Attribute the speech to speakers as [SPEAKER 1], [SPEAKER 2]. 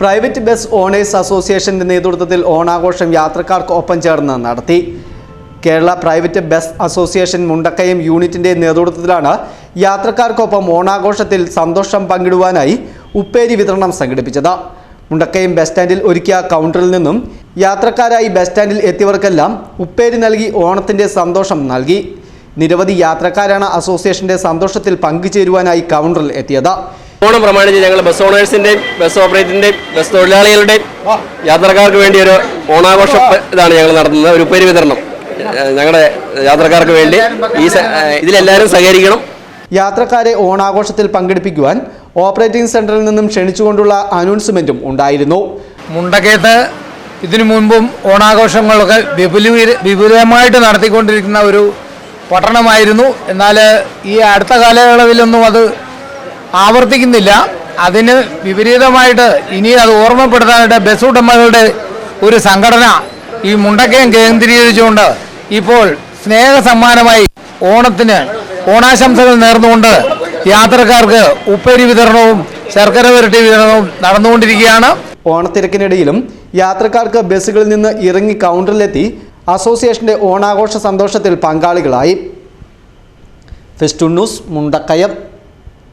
[SPEAKER 1] Private bus owners അസോസിയേഷന്റെ നേതൃത്വത്തിൽ ഓണാഘോഷം യാത്രക്കാർക്ക് ഒപ്പം ചേർന്ന് നടത്തി. Kerala private bus association Mundakayam യൂണിറ്റിന്റെ നേതൃത്വത്തിലാണ് യാത്രക്കാർക്കൊപ്പം ഓണാഘോഷത്തിൽ സന്തോഷം പങ്കിടുവാനായി ഉപ്പേരി വിതരണം സംഘടിപ്പിച്ചത്. മുണ്ടക്കയം ബസ് സ്റ്റാൻഡിൽ ഒരുക്കിയ കൗണ്ടറിൽ നിന്നും യാത്രക്കാരായി ബസ് സ്റ്റാൻഡിൽ എത്തിയവർക്കെല്ലാം ഉപ്പേരി നൽകി ഓണത്തിന്റെ സന്തോഷം നൽകി. നിരവധി യാത്രക്കാരാണ് അസോസിയേഷന്റെ സന്തോഷത്തിൽ പങ്കുചേരുവാനായി കൗണ്ടറിൽ എത്തിയത്.
[SPEAKER 2] ഓണം പ്രമാണിച്ച് ഞങ്ങൾ ബസ് ഓണേഴ്സിന്റെയും ബസ് ഓപ്പറേറ്ററിന്റെയും ബസ് തൊഴിലാളികളുടെയും യാത്രക്കാർക്ക് വേണ്ടി ഒരു ഓണാഘോഷ ഇതാണ് ഞങ്ങൾ നടത്തുന്നത്. ഒരു ഉപ്പേരി വിതരണം. ഞങ്ങളുടെ യാത്രക്കാർക്ക് വേണ്ടി ഈ ഇതിലെല്ലാവരും സഹകരിക്കണം.
[SPEAKER 1] യാത്രക്കാരെ ഓണാഘോഷത്തിൽ പങ്കെടുപ്പിക്കുവാൻ ഓപ്പറേറ്റിംഗ് സെന്ററിൽ നിന്നും ക്ഷണിച്ചുകൊണ്ടുള്ള അനൗൺസ്മെന്റും ഉണ്ടായിരുന്നു.
[SPEAKER 3] മുണ്ടക്കേത്ത് ഇതിനു മുൻപും ഓണാഘോഷങ്ങളൊക്കെ വിപുല വിപുലമായിട്ട് നടത്തിക്കൊണ്ടിരിക്കുന്ന ഒരു പട്ടണമായിരുന്നു. എന്നാൽ ഈ അടുത്ത കാലയളവിലൊന്നും അത് ആവർത്തിക്കുന്നില്ല. അതിന് വിപരീതമായിട്ട് ഇനി അത് ഓർമ്മപ്പെടുത്താനായിട്ട് ബസ് ഉടമകളുടെ ഒരു സംഘടന ഈ മുണ്ടക്കയം കേന്ദ്രീകരിച്ചുകൊണ്ട് ഇപ്പോൾ സ്നേഹ സമ്മാനമായി ഓണത്തിന് ഓണാശംസകൾ നേർന്നുകൊണ്ട് യാത്രക്കാർക്ക് ഉപ്പേരി വിതരണവും ശർക്കര വരട്ടി വിതരണവും നടന്നുകൊണ്ടിരിക്കുകയാണ്.
[SPEAKER 1] ഓണത്തിരക്കിനിടയിലും യാത്രക്കാർക്ക് ബസ്സുകളിൽ നിന്ന് ഇറങ്ങി കൗണ്ടറിലെത്തി അസോസിയേഷന്റെ ഓണാഘോഷ സന്തോഷത്തിൽ പങ്കാളികളായി. Fest news Mundakayam.